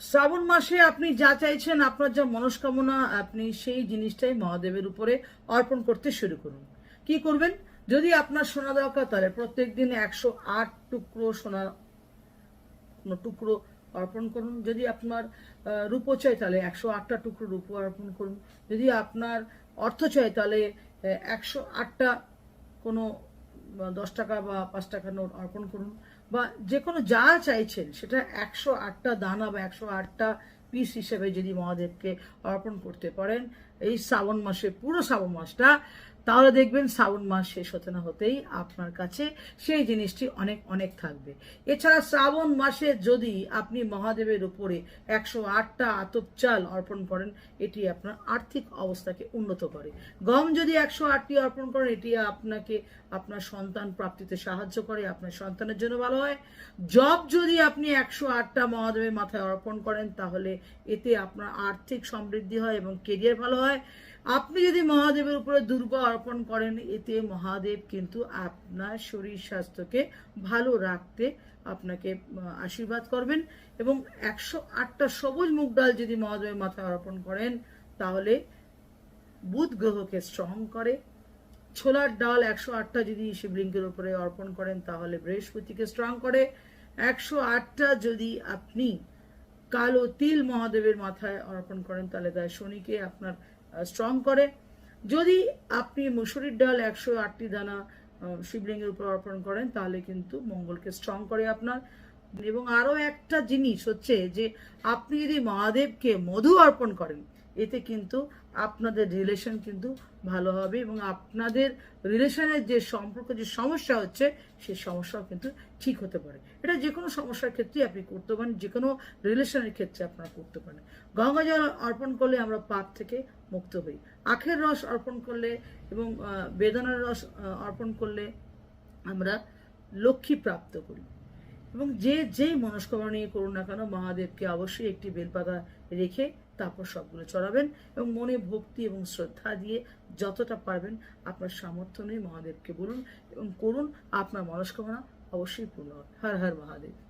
শ্রাবণ মাসে আপনি যা চাইছেন, আপনার যা মনস্কামনা, আপনি সেই জিনিসটাই মহাদেবের উপরে অর্পণ করতে শুরু করুন। কি করবেন? যদি আপনার সোনা দরকার তাহলে প্রত্যেক দিন একশো আট টুকরো সোনা টুকরো অর্পণ করুন। যদি আপনার রূপো চাই, তাহলে একশো আটটা টুকরো রূপো অর্পণ করুন। যদি আপনার অর্থ চাই, তাহলে একশো আটটা কোনো দশ টাকা বা পাঁচ টাকা নোট অর্পণ করুন বা যে কোনো যা চাইছেন, সেটা একশো আটটা দানা বা একশো আটটা পিস হিসেবে যদি মহাদেবকে অর্পণ করতে পারেন এই শ্রাবণ মাসে, পুরো শ্রাবণ মাসটা। তাহলে দেখবেন শ্রাবণ মাস শেষ হতে না হতেই আপনার কাছে সেই জিনিসটি অনেক অনেক থাকবে। এছাড়া শ্রাবণ মাসে যদি আপনি মহাদেবের উপরে একশো আটটা আতপ চাল অর্পণ করেন, এটি আপনার আর্থিক অবস্থাকে উন্নত করে। গম যদি একশো আটটি অর্পণ করেন, এটি আপনাকে আপনার সন্তান প্রাপ্তিতে সাহায্য করে, আপনার সন্তানের জন্য ভালো হয়। জব যদি আপনি একশো আটটা মহাদেবের মাথায় অর্পণ করেন, তাহলে এতে আপনার আর্থিক সমৃদ্ধি হয় এবং কেরিয়ার ভালো হয়। আপনি যদি মহাদেবের উপরে দুর্গা অর্পণ করেন, এতে মহাদেব কিন্তু আপনার শরীর স্বাস্থ্যকে ভালো রাখতে আপনাকে আশীর্বাদ করবেন এবং একশো আটটা সবুজ মুগ ডাল যদি মহাদেবের মাথায় অর্পণ করেন, তাহলে বুধ গ্রহকে স্ট্রং করে। ছোলার ডাল একশো আটটা যদি শিবলিঙ্গের উপরে অর্পণ করেন, তাহলে বৃহস্পতিকে স্ট্রং করে। একশো আটটা যদি আপনি কালো তিল মহাদেবের মাথায় অর্পণ করেন, তাহলে তাই শনিকে আপনার স্ট্রং করে। যদি আপনি মুসুরির ডাল একশো আটটি দানা শিবলিঙ্গের উপর অর্পণ করেন, তাহলে কিন্তু মঙ্গলকে স্ট্রং করে আপনার। এবং আরও একটা জিনিস হচ্ছে যে, আপনি যদি মহাদেবকে মধু অর্পণ করেন এতে কিন্তু আপনাদের রিলেশন কিন্তু ভালো হবে এবং আপনাদের রিলেশনের যে সম্পর্ক, যে সমস্যা হচ্ছে, সেই সমস্যাও কিন্তু ঠিক হতে পারে। এটা যে কোনো সমস্যার ক্ষেত্রেই আপনি করতে পারেন যে কোনো রিলেশনের ক্ষেত্রে আপনারা করতে পারেন। গঙ্গা জল অর্পণ করলে আমরা পাপ থেকে মুক্ত হই। আখের রস অর্পণ করলে এবং বেদনার রস অর্পণ করলে আমরা লক্ষ্মী প্রাপ্ত করি। এবং যে যেই মনস্কামনা নিয়ে করুন না কেন, মহাদেবকে অবশ্যই একটি বেলপাতা রেখে তারপর সবগুলো চড়াবেন এবং মনে ভক্তি এবং শ্রদ্ধা দিয়ে যতটা পারবেন আপনার সামর্থ্য নিয়ে মহাদেবকে বলুন এবং করুন আপনার মনস্কামনা অবশ্যই পূর্ণ হবে। হর হর মহাদেব।